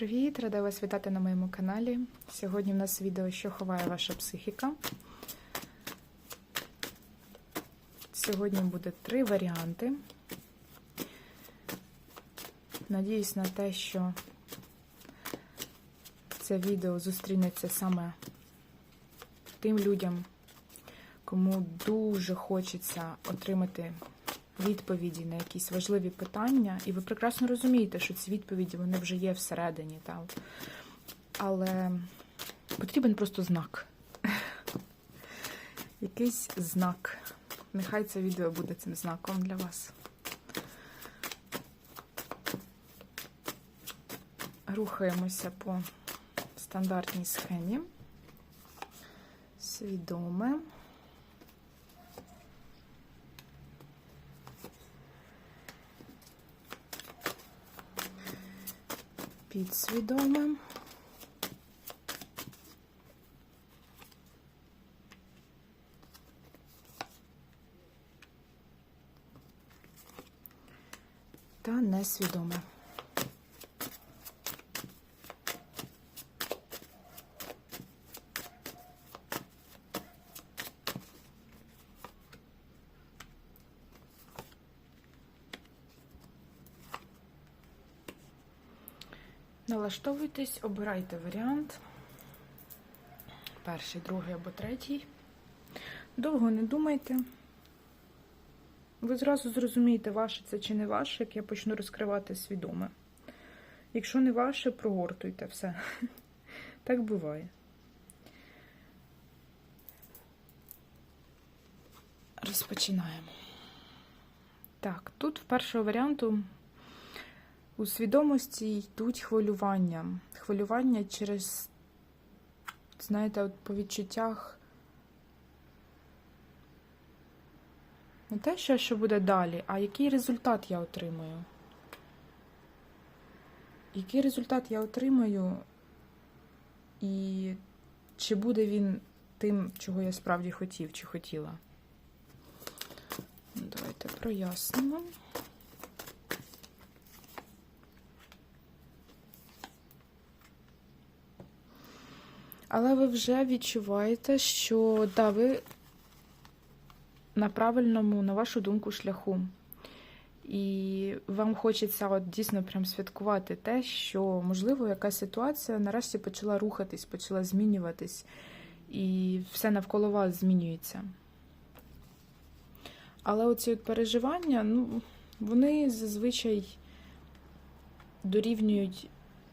Привіт! Рада вас вітати на моєму каналі. Сьогодні в нас відео, що ховає ваша психіка. Сьогодні буде три варіанти. Надіюсь на те, що це відео зустрінеться саме тим людям, кому дуже хочеться отримати відповіді на якісь важливі питання, і ви прекрасно розумієте, що ці відповіді вони вже є всередині. Там. Але потрібен просто знак. Якийсь знак. Нехай це відео буде цим знаком для вас. Рухаємося по стандартній схемі. Свідоме. Підсвідоме. Та несвідоме. Налаштовуйтесь, обирайте варіант. Перший, другий або третій. Довго не думайте. Ви зразу зрозумієте, ваше це чи не ваше, як я почну розкривати свідоме. Якщо не ваше, прогортуйте все. Так буває. Розпочинаємо. Так, тут в першого варіанту у свідомості йдуть хвилювання. Хвилювання через, знаєте, от по відчуттях не те, що, що буде далі, а який результат я отримаю. Який результат я отримаю, і чи буде він тим, чого я справді хотів чи хотіла? Давайте прояснимо. Але ви вже відчуваєте, що да, ви на правильному, на вашу думку, шляху. І вам хочеться от дійсно прям святкувати те, що, можливо, якась ситуація нарешті почала рухатись, почала змінюватись, і все навколо вас змінюється. Але оці от переживання, ну, вони зазвичай дорівнюють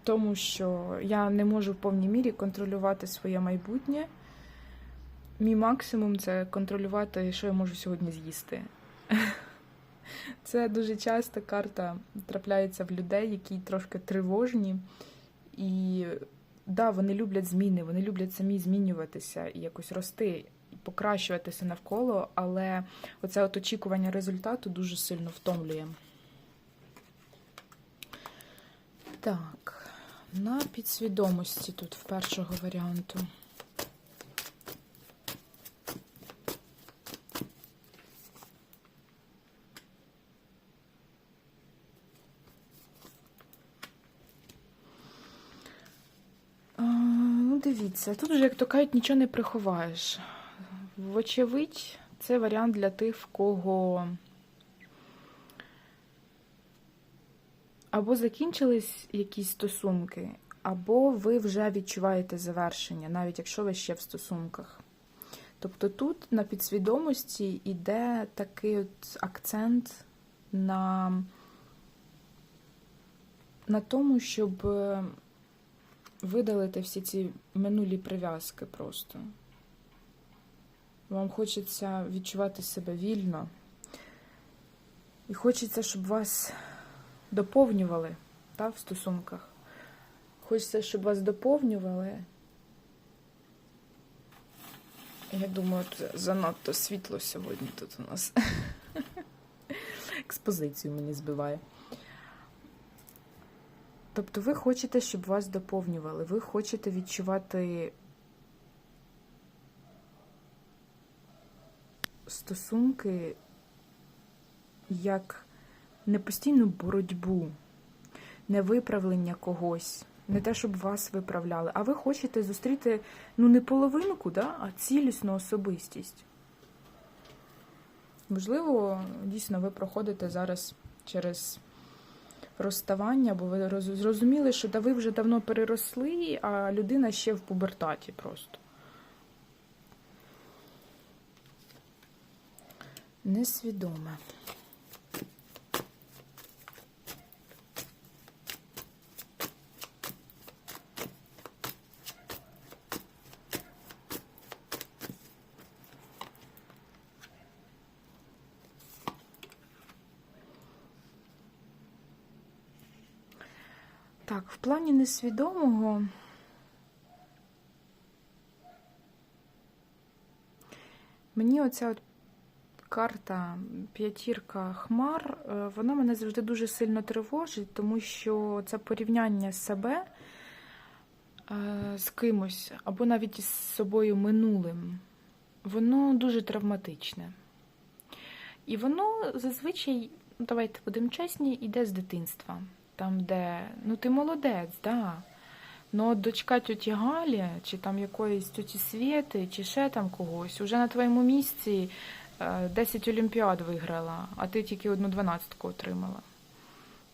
тому, що я не можу в повній мірі контролювати своє майбутнє. Мій максимум це контролювати, що я можу сьогодні з'їсти. Це дуже часто карта трапляється в людей, які трошки тривожні. І да, вони люблять зміни, вони люблять самі змінюватися і якось рости, і покращуватися навколо, але оце от очікування результату дуже сильно втомлює. Так, на підсвідомості тут в першого варіанту. Ну, дивіться, тут вже, як то кажуть, нічого не приховаєш. Вочевидь, це варіант для тих, в кого або закінчились якісь стосунки, або ви вже відчуваєте завершення, навіть якщо ви ще в стосунках. Тобто тут на підсвідомості йде такий от акцент на, на тому, щоб е, видалити всі ці минулі прив'язки просто. Вам хочеться відчувати себе вільно. І хочеться, щоб вас доповнювали та, в стосунках. Хочеться, щоб вас доповнювали. Я думаю, тут занадто світло сьогодні тут у нас. Експозицію мені збиває. Тобто ви хочете, щоб вас доповнювали, ви хочете відчувати стосунки як не постійну боротьбу, не виправлення когось, Не те, щоб вас виправляли, а ви хочете зустріти ну не половинку, да, а цілісну особистість. Можливо, дійсно ви проходите зараз через розставання, бо ви зрозуміли, що да ви вже давно переросли, а людина ще в пубертаті просто. Несвідоме. Так, в плані несвідомого. Мені оця от карта п'ятірка хмар, е, вона мене завжди дуже сильно тривожить, тому що це порівняння себе е, з кимось, або навіть із собою минулим, воно дуже травматичне. І воно зазвичай, ну, давайте будемо чесні, йде з дитинства. Там, де ну ти молодець, да. Ну, дочка тьоті Галі, чи там якоїсь тьоті Свєти, чи ще там когось, уже на твоєму місці е, 10 олімпіад виграла, а ти тільки одну дванадцятку отримала.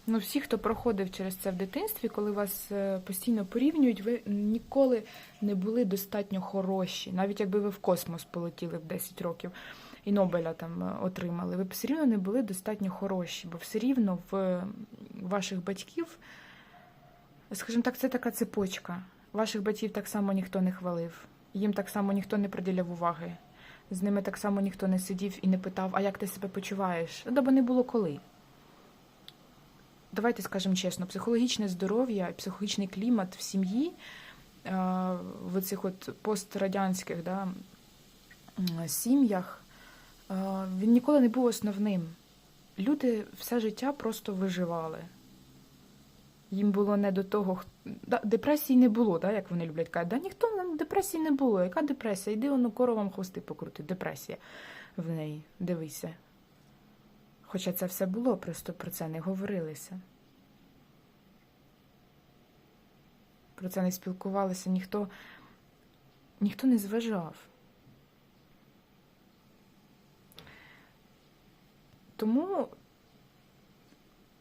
Ну, всі, хто проходив через це в дитинстві, коли вас е, постійно порівнюють, ви ніколи не були достатньо хороші, навіть якби ви в космос полетіли в 10 років і Нобеля там е, отримали, ви б все рівно не були достатньо хороші, бо все рівно в ваших батьків, скажімо так, це така цепочка. Ваших батьків так само ніхто не хвалив, їм так само ніхто не приділяв уваги. З ними так само ніхто не сидів і не питав, а як ти себе почуваєш? Да, бо не було коли. Давайте скажемо чесно, психологічне здоров'я, психологічний клімат в сім'ї е, в цих от пострадянських да, сім'ях е, він ніколи не був основним. Люди все життя просто виживали. Їм було не до того, депресії не було, да, як вони люблять казати. Да, ніхто на депресії не було. Яка депресія? Йди воно коровам хвости покрути. Депресія в неї. Дивися. Хоча це все було, просто про це не говорилося. Про це не спілкувалися, ніхто, ніхто не зважав. Тому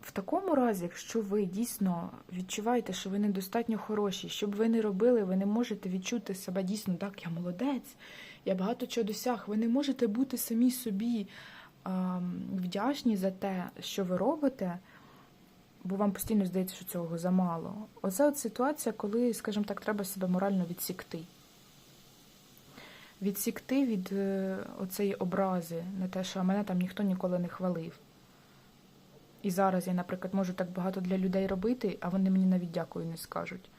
в такому разі, якщо ви дійсно відчуваєте, що ви недостатньо хороші, що б ви не робили, ви не можете відчути себе дійсно так, я молодець, я багато чого досяг. Ви не можете бути самі собі ем, вдячні за те, що ви робите, бо вам постійно здається, що цього замало. Оце от ситуація, коли, скажімо так, треба себе морально відсікти. Відсікти від е, оцеї образи на те, що мене там ніхто ніколи не хвалив. І зараз я, наприклад, можу так багато для людей робити, а вони мені навіть дякую не скажуть.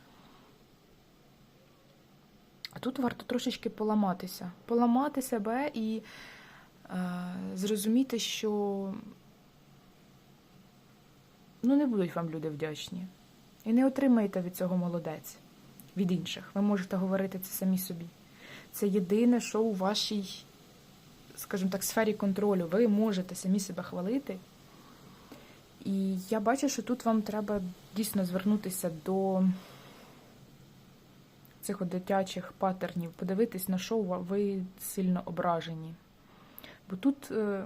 А тут варто трошечки поламатися. Поламати себе і е, зрозуміти, що ну, не будуть вам люди вдячні. І не отримаєте від цього молодець від інших. Ви можете говорити це самі собі. Це єдине, що у вашій, скажімо так, сфері контролю. Ви можете самі себе хвалити. І я бачу, що тут вам треба дійсно звернутися до цих дитячих патернів, подивитись, на що ви сильно ображені. Бо тут е,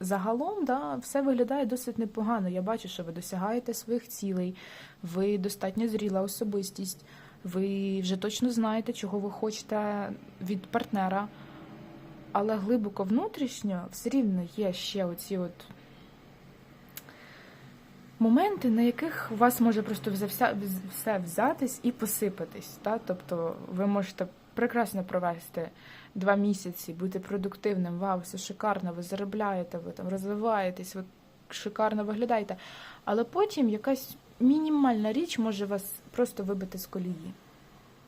загалом да, все виглядає досить непогано. Я бачу, що ви досягаєте своїх цілей, ви достатньо зріла особистість, ви вже точно знаєте, чого ви хочете від партнера. Але глибоко внутрішньо все рівно є ще оці от моменти, на яких у вас може просто все, взятись і посипатись. Та? Тобто ви можете прекрасно провести два місяці, бути продуктивним, вау, все шикарно, ви заробляєте, ви там розвиваєтесь, ви шикарно виглядаєте. Але потім якась мінімальна річ може вас просто вибити з колії.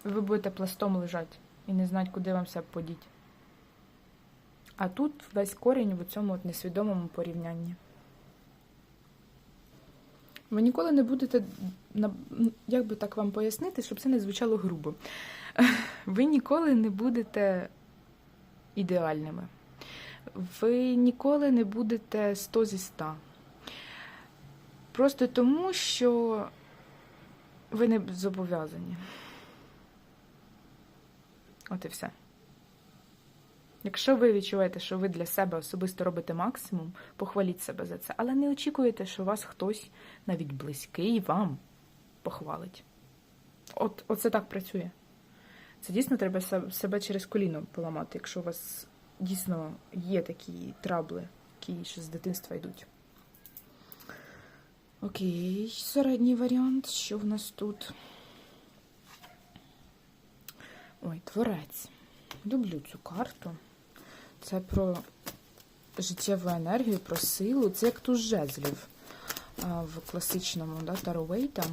Ви будете пластом лежати і не знати, куди вам себе подіть. А тут весь корінь в цьому от несвідомому порівнянні. Ви ніколи не будете, як би так вам пояснити, щоб це не звучало грубо. Ви ніколи не будете ідеальними. Ви ніколи не будете 100 зі 100. Просто тому, що ви не зобов'язані. От і все. Якщо ви відчуваєте, що ви для себе особисто робите максимум, похваліть себе за це. Але не очікуйте, що вас хтось, навіть близький, вам похвалить. От, Оце так працює. Це дійсно треба себе через коліно поламати, якщо у вас дійсно є такі трабли, які ще з дитинства йдуть. Окей, середній варіант. Що в нас тут? Ой, творець. Люблю цю карту. Це про життєву енергію, про силу. Це як туз жезлів в класичному да, Таро Вейта.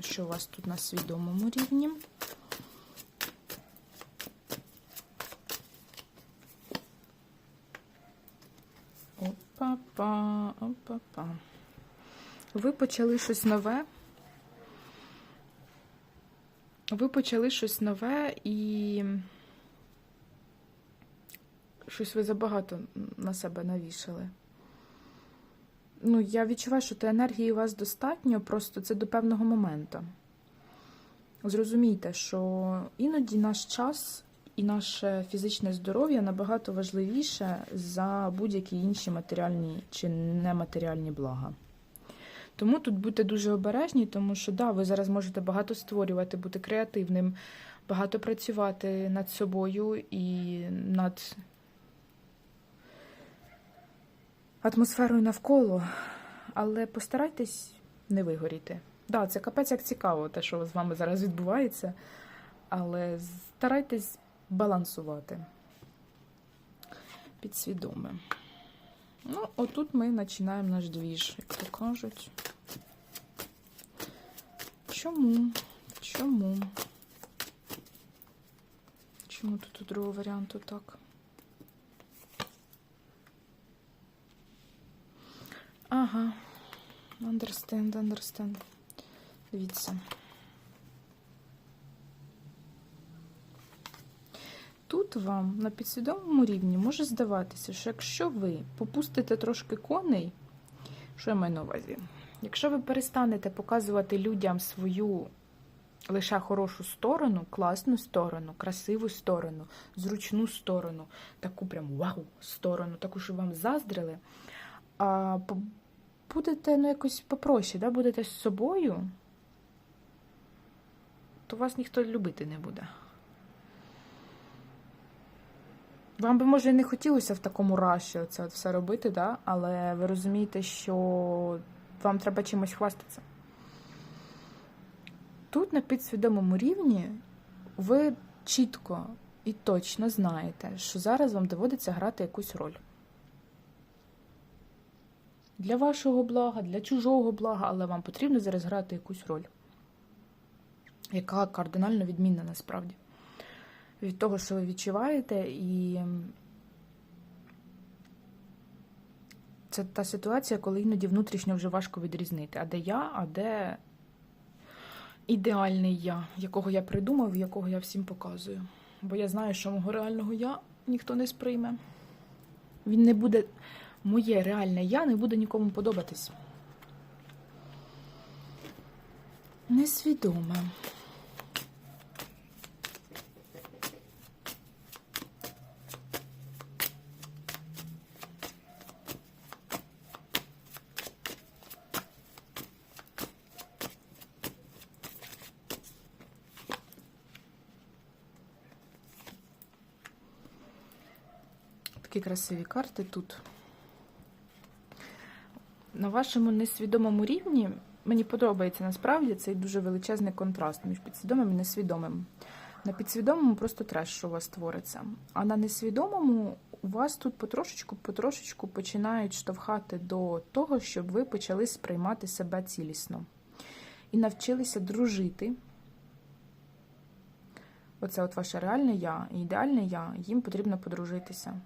Що у вас тут на свідомому рівні? Опа-па, опа-па. Ви почали щось нове. Ви почали щось нове і щось ви забагато на себе навішали. Ну, я відчуваю, що та енергії у вас достатньо, просто це до певного моменту. Зрозумійте, що іноді наш час і наше фізичне здоров'я набагато важливіше за будь-які інші матеріальні чи нематеріальні блага. Тому тут будьте дуже обережні, тому що да, ви зараз можете багато створювати, бути креативним, багато працювати над собою і над атмосферою навколо, але постарайтесь не вигоріти. Да, це капець як цікаво, те, що з вами зараз відбувається, але старайтесь балансувати підсвідоме. Ну, отут ми починаємо наш двіж, як то кажуть. Чому? Чому? Чому тут у другого варіанту так? Ага. Understand, understand. Дивіться. Тут вам на підсвідомому рівні може здаватися, що якщо ви попустите трошки коней, що я маю на увазі? Якщо ви перестанете показувати людям свою лише хорошу сторону, класну сторону, красиву сторону, зручну сторону, таку прям вау сторону, таку, що вам заздрили, а будете ну, якось попроще, да? будете з собою, то вас ніхто любити не буде. Вам би, може, і не хотілося в такому раші це все робити, да? але ви розумієте, що вам треба чимось хвастатися. Тут на підсвідомому рівні ви чітко і точно знаєте, що зараз вам доводиться грати якусь роль. Для вашого блага, для чужого блага, але вам потрібно зараз грати якусь роль, яка кардинально відмінна насправді від того, що ви відчуваєте, і це та ситуація, коли іноді внутрішньо вже важко відрізнити, а де я, а де ідеальний я, якого я придумав, якого я всім показую. Бо я знаю, що мого реального я ніхто не сприйме. Він не буде, моє реальне я не буде нікому подобатись. Несвідоме. Такі красиві карти тут. На вашому несвідомому рівні мені подобається насправді цей дуже величезний контраст між підсвідомим і несвідомим. На підсвідомому просто треш, що у вас твориться. А на несвідомому у вас тут потрошечку-потрошечку починають штовхати до того, щоб ви почали сприймати себе цілісно. І навчилися дружити. Оце от ваше реальне я і ідеальне я, їм потрібно подружитися.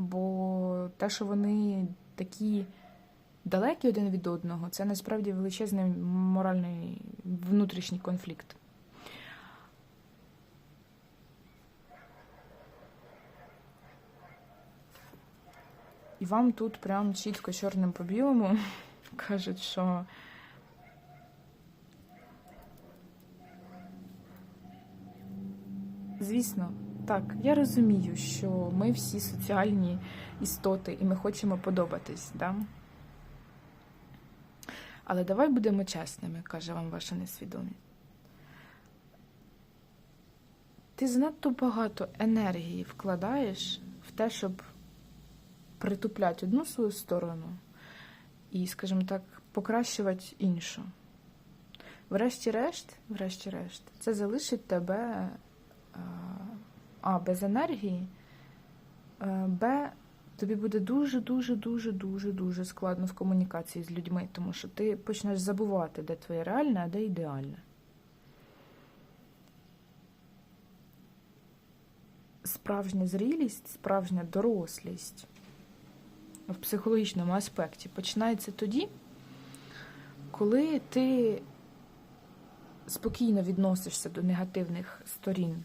Бо те, що вони такі далекі один від одного, це насправді величезний моральний внутрішній конфлікт. І вам тут прям чітко чорним по білому кажуть, що звісно, так, я розумію, що ми всі соціальні істоти і ми хочемо подобатись, да? Але давай будемо чесними, каже вам ваша несвідомість. Ти занадто багато енергії вкладаєш в те, щоб притупляти одну свою сторону і, скажімо так, покращувати іншу. Врешті-решт, врешті-решт, це залишить тебе а, без енергії, б, тобі буде дуже, дуже, дуже, дуже, дуже складно в комунікації з людьми, тому що ти почнеш забувати, де твоє реальне, а де ідеальне. Справжня зрілість, справжня дорослість в психологічному аспекті починається тоді, коли ти спокійно відносишся до негативних сторін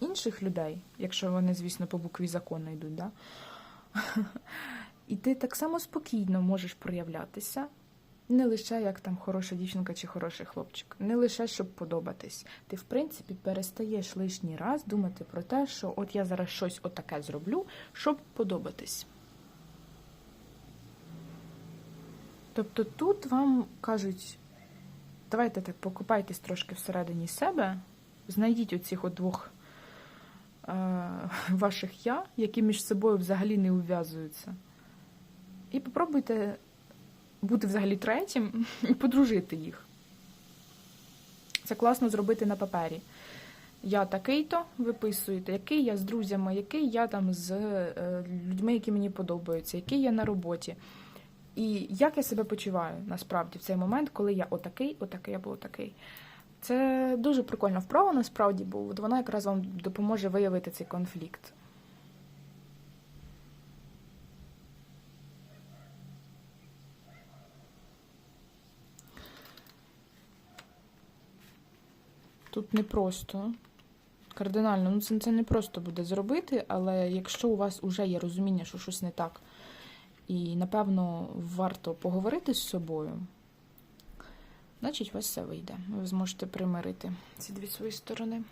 інших людей, якщо вони, звісно, по букві закону йдуть, да? і ти так само спокійно можеш проявлятися, не лише як там хороша дівчинка чи хороший хлопчик, не лише щоб подобатись. Ти, в принципі, перестаєш лишній раз думати про те, що от я зараз щось отаке зроблю, щоб подобатись. Тобто тут вам кажуть, давайте так покупайтесь трошки всередині себе, знайдіть оцих от двох ваших я, які між собою взагалі не ув'язуються. І попробуйте бути взагалі третім і подружити їх. Це класно зробити на папері. Я такий-то виписуєте, який я з друзями, який я там з е, людьми, які мені подобаються, який я на роботі. І як я себе почуваю насправді в цей момент, коли я отакий, отакий або отакий. Це дуже прикольна вправа насправді, бо вона якраз вам допоможе виявити цей конфлікт. Тут не просто. Кардинально, ну це, це не просто буде зробити, але якщо у вас вже є розуміння, що щось не так, і, напевно, варто поговорити з собою, значить, у вас все вийде. Ви зможете примирити ці дві свої сторони.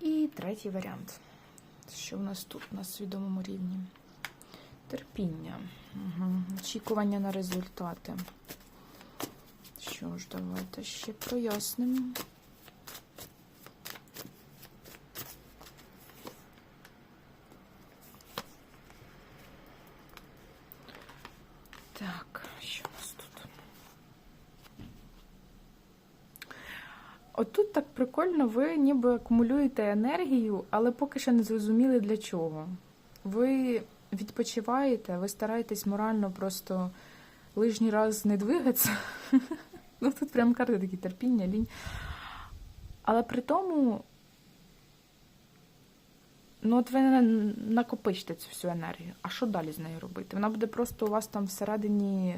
І третій варіант. Що в нас тут на свідомому рівні? Терпіння, угу. очікування на результати. Що ж, давайте ще прояснимо. Так, що у нас тут? Отут так прикольно, ви ніби акумулюєте енергію, але поки що не зрозуміли для чого. Ви відпочиваєте, ви стараєтесь морально просто лишній раз не двигатися. Ну, тут прям карти такі терпіння, лінь. Але при тому, ну от ви накопичите цю всю енергію. А що далі з нею робити? Вона буде просто у вас там всередині,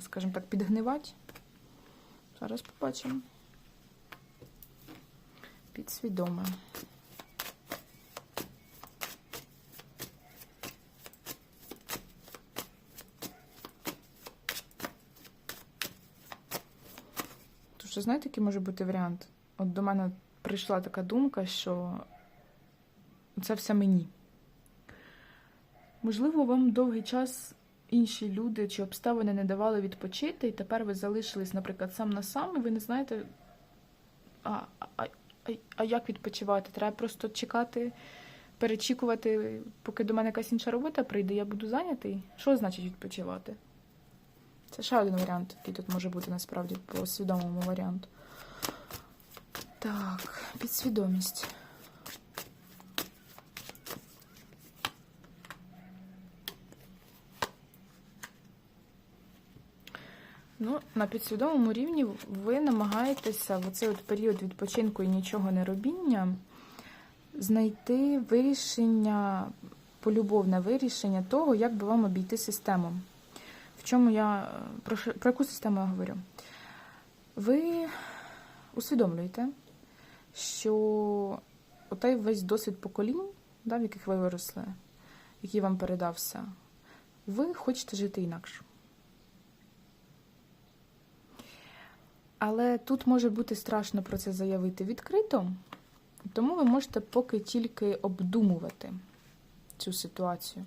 скажімо так, підгнивати. Зараз побачимо. Підсвідоме. Що знаєте, який може бути варіант? От до мене прийшла така думка, що це все мені. Можливо, вам довгий час інші люди чи обставини не давали відпочити, і тепер ви залишились, наприклад, сам на сам, і ви не знаєте, а, а, а, як відпочивати? Треба просто чекати, перечікувати, поки до мене якась інша робота прийде, я буду зайнятий. Що значить відпочивати? Це ще один варіант, який тут може бути насправді по свідомому варіанту. Так, підсвідомість. Ну, на підсвідомому рівні ви намагаєтеся в цей період відпочинку і нічого не робіння знайти вирішення, полюбовне вирішення того, як би вам обійти систему. В чому я про, про яку систему я говорю? Ви усвідомлюєте, що отай весь досвід поколінь, да, в яких ви виросли, який вам передався, ви хочете жити інакше. Але тут може бути страшно про це заявити відкрито, тому ви можете поки тільки обдумувати цю ситуацію.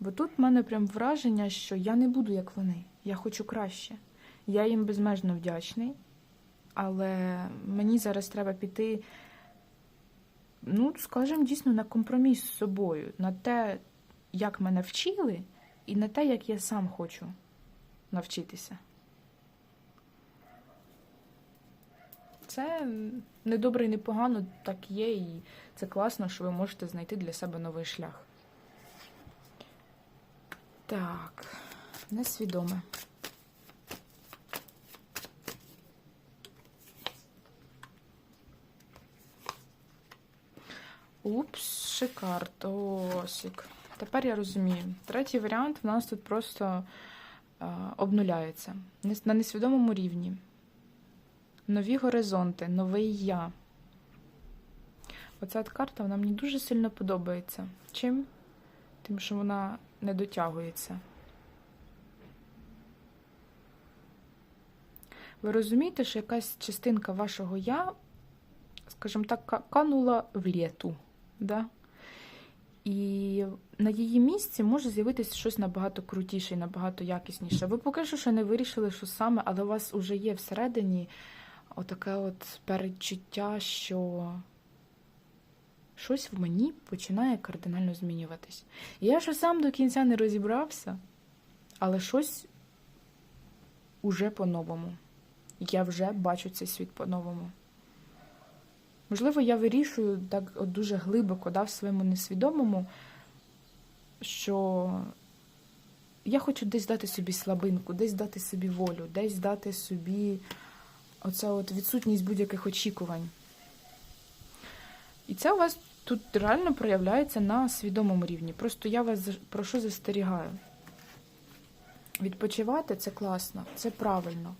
Бо тут в мене прям враження, що я не буду як вони, я хочу краще. Я їм безмежно вдячний, але мені зараз треба піти, ну, скажімо, дійсно, на компроміс з собою, на те, як мене вчили, і на те, як я сам хочу навчитися. Це не добре і не погано, так є, і це класно, що ви можете знайти для себе новий шлях. Так, несвідоме. Упс, шикартосик. Тепер я розумію. Третій варіант в нас тут просто е, обнуляється на несвідомому рівні. Нові горизонти, новий я. Оця карта вона мені дуже сильно подобається. Чим? Тим, що вона не дотягується. Ви розумієте, що якась частинка вашого я, скажімо так, канула в літу. Да? І на її місці може з'явитися щось набагато крутіше і набагато якісніше. Ви поки що ще не вирішили, що саме, але у вас вже є всередині отаке от передчуття, що щось в мені починає кардинально змінюватись. Я ще сам до кінця не розібрався, але щось уже по-новому. Я вже бачу цей світ по-новому. Можливо, я вирішую так от дуже глибоко да, в своєму несвідомому, що я хочу десь дати собі слабинку, десь дати собі волю, десь дати собі оця от відсутність будь-яких очікувань. І це у вас тут реально проявляється на свідомому рівні. Просто я вас за- про що застерігаю. Відпочивати це класно, це правильно.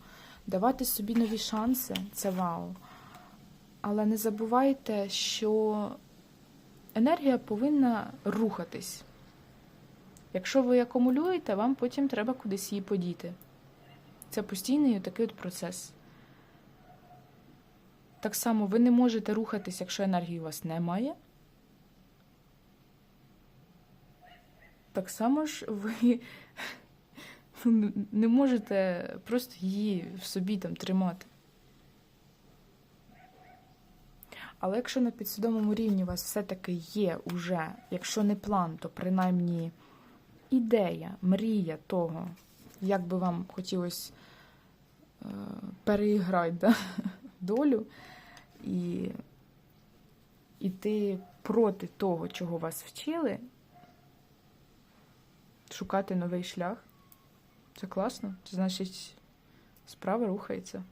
Давати собі нові шанси це вау. Але не забувайте, що енергія повинна рухатись. Якщо ви акумулюєте, вам потім треба кудись її подіти. Це постійний такий от процес. Так само ви не можете рухатись, якщо енергії у вас немає. Так само ж ви не можете просто її в собі там тримати. Але якщо на підсвідомому рівні у вас все-таки є уже, якщо не план, то принаймні ідея, мрія того, як би вам хотілося е, переіграти да, долю і йти проти того, чого вас вчили, шукати новий шлях. Це класно. Це значить, справа рухається.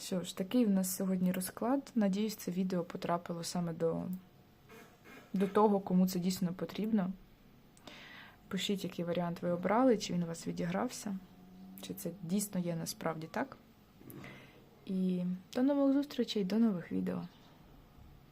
Що ж, такий в нас сьогодні розклад. Надіюсь, це відео потрапило саме до, до того, кому це дійсно потрібно. Пишіть, який варіант ви обрали, чи він у вас відігрався, чи це дійсно є насправді так. І до нових зустрічей, до нових відео.